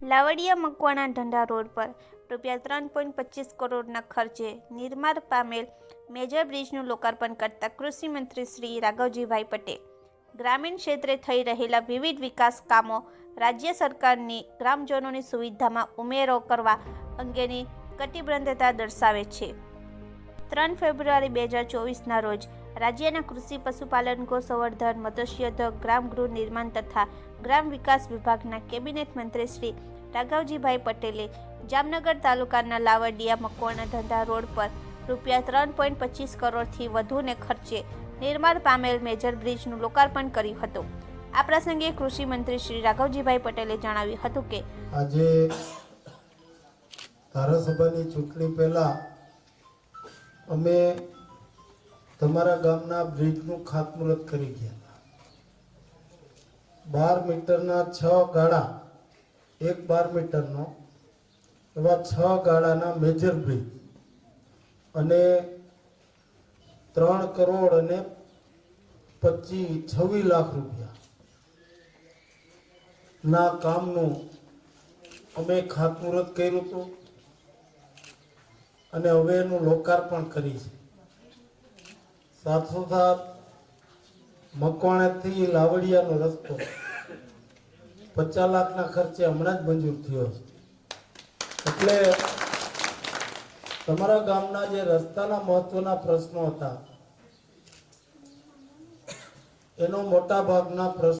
લાવડિયા Makwana ઢંઢા road પર રૂપિયા ત્રણ પોઈન્ટ પચીસ કરોડના ખર્ચે નિર્માણ પામેલ મેજર બ્રિજનું લોકાર્પણ કરતા કૃષિમંત્રી શ્રી રાઘવજીભાઈ પટેલ. ગ્રામીણ ક્ષેત્રે થઈ રહેલા વિવિધ વિકાસ કામો રાજ્ય સરકારની ગ્રામજનોની સુવિધામાં ઉમેરો કરવા અંગેની કટિબદ્ધતા દર્શાવે છે. ત્રણ ફેબ્રુઆરી બે હજાર ચોવીસના રોજ રાજ્યના કૃષિ પશુપાલન ગોસંવર્ધન, મત્સ્યોદ્યોગ, ગ્રામ ગૃહ નિર્માણ તથા ગ્રામ વિકાસ વિભાગના કેબિનેટ મંત્રી શ્રી રાઘવજીભાઈ પટેલે જામનગર તાલુકાના લાવડિયા, મકવાણા, ધંધા રોડ પર રૂપિયા ત્રણ પોઈન્ટ પચીસ કરોડથી વધુને ખર્ચે નિર્માણ પામેલ મેજર બ્રિજનું લોકાર્પણ કર્યું હતું. આ પ્રસંગે કૃષિ મંત્રી શ્રી રાઘવજીભાઈ પટેલે જણાવ્યું હતું કે આજે ધારાસભાની ચૂંટણી પહેલા અમે તમારા ગામના બ્રિજનું ખાતમુહૂર્ત કરી ગયા હતા. બાર મીટરના છ ગાળા, એક બાર મીટરનો, એવા છ ગાળાના મેજર બ્રિજ અને ત્રણ કરોડ અને પચીસ, છવ્વીસ લાખ રૂપિયા ના કામનું અમે ખાતમુહૂર્ત કર્યું હતું. અને હવે એનું લોકાર્પણ કરી છે. સાથોસાથ મકવાણાથી લાવડિયાનો રસ્તો પચાસ લાખના ખર્ચે હમણાં જ મંજૂર થયો છે. એટલે તમારા ગામના જે રસ્તાના મહત્વના પ્રશ્નો હતા, એનો મોટા ભાગના પ્રશ્નો